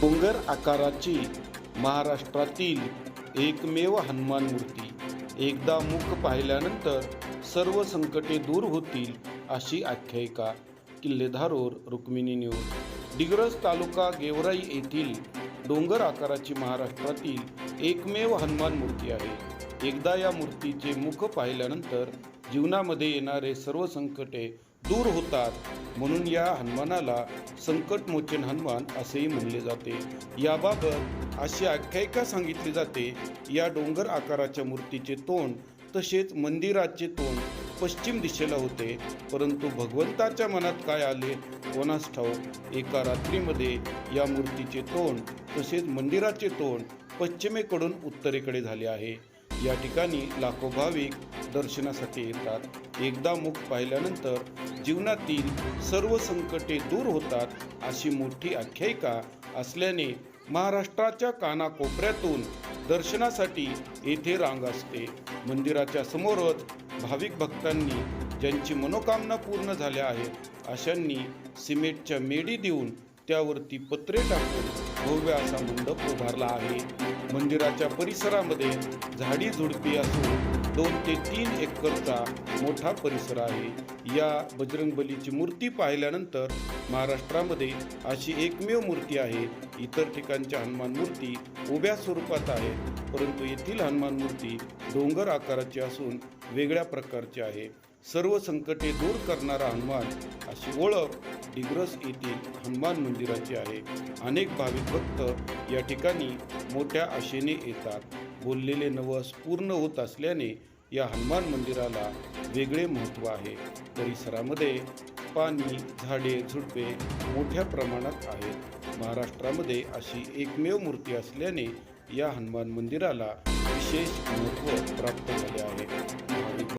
डोंगर आकाराची महाराष्ट्रातील एकमेव हनुमान मूर्ती. एकदा मुख पाहिल्यानंतर सर्व संकटे दूर होतील अशी आख्यायिका. किल्लेधारोर रुक्मिणी न्यूज. डिग्रज तालुका गेवराई येथील डोंगर आकाराची महाराष्ट्रातील एकमेव हनुमान मूर्ती आहे. एकदा या मूर्तीचे मुख पाहिल्यानंतर जीवनामध्ये येणारे सर्व संकटे दूर होतात. म्हणून या हनुमानाला संकटमोचन हनुमान असेही म्हणले जाते. याबाबत अशी आख्यायिका सांगितली जाते. या डोंगर आकाराच्या मूर्तीचे तोंड तसेच मंदिराचे तोंड पश्चिम दिशेला होते. परंतु भगवंताच्या मनात काय आले? कोणास ठाऊक? एका रात्रीमध्ये या मूर्तीचे तोंड तसेच मंदिराचे तोंड पश्चिमेकडून उत्तरेकडे झाले आहे. या ठिकाणी लाखो भाविक दर्शनासाठी येतात. एकदा मुख पाहिल्यानंतर जीवनातील सर्व संकटे दूर होतात अशी मोठी आख्यायिका असल्याने महाराष्ट्राच्या कानाकोपऱ्यातून दर्शनासाठी येथे रांग असते. मंदिराच्या समोरच भाविक भक्तांनी ज्यांची मनोकामना पूर्ण झाल्या आहेत अशांनी सिमेंटच्या मेडी देऊन त्यावरती पत्रे टाकून भव्य असा मंडप उभारला आहे. मंदिराच्या परिसरामध्ये झाडी झुडपी असून दोन ते तीन एकरचा मोठा परिसर आहे. या बजरंगबलीची मूर्ती पाहिल्यानंतर महाराष्ट्रामध्ये अशी एकमेव मूर्ती आहे. इतर ठिकाणच्या हनुमान मूर्ती उभ्या स्वरूपात आहेत परंतु येथील हनुमान मूर्ती डोंगर आकाराची असून वेगळ्या प्रकारची आहे. सर्व संकटे दूर करणारा हनुमान अशी ओळख डिग्रस येथील हनुमान मंदिराची आहे. अनेक भाविक भक्त या ठिकाणी मोठ्या आशेने येतात. बोललेले नवस पूर्ण होत असल्याने या हनुमान मंदिराला वेगळे महत्त्व आहे. परिसरामध्ये पाणी झाडे झुडपे मोठ्या प्रमाणात आहेत. महाराष्ट्रामध्ये अशी एकमेव मूर्ती असल्याने या हनुमान मंदिराला विशेष महत्त्व प्राप्त झाले आहे.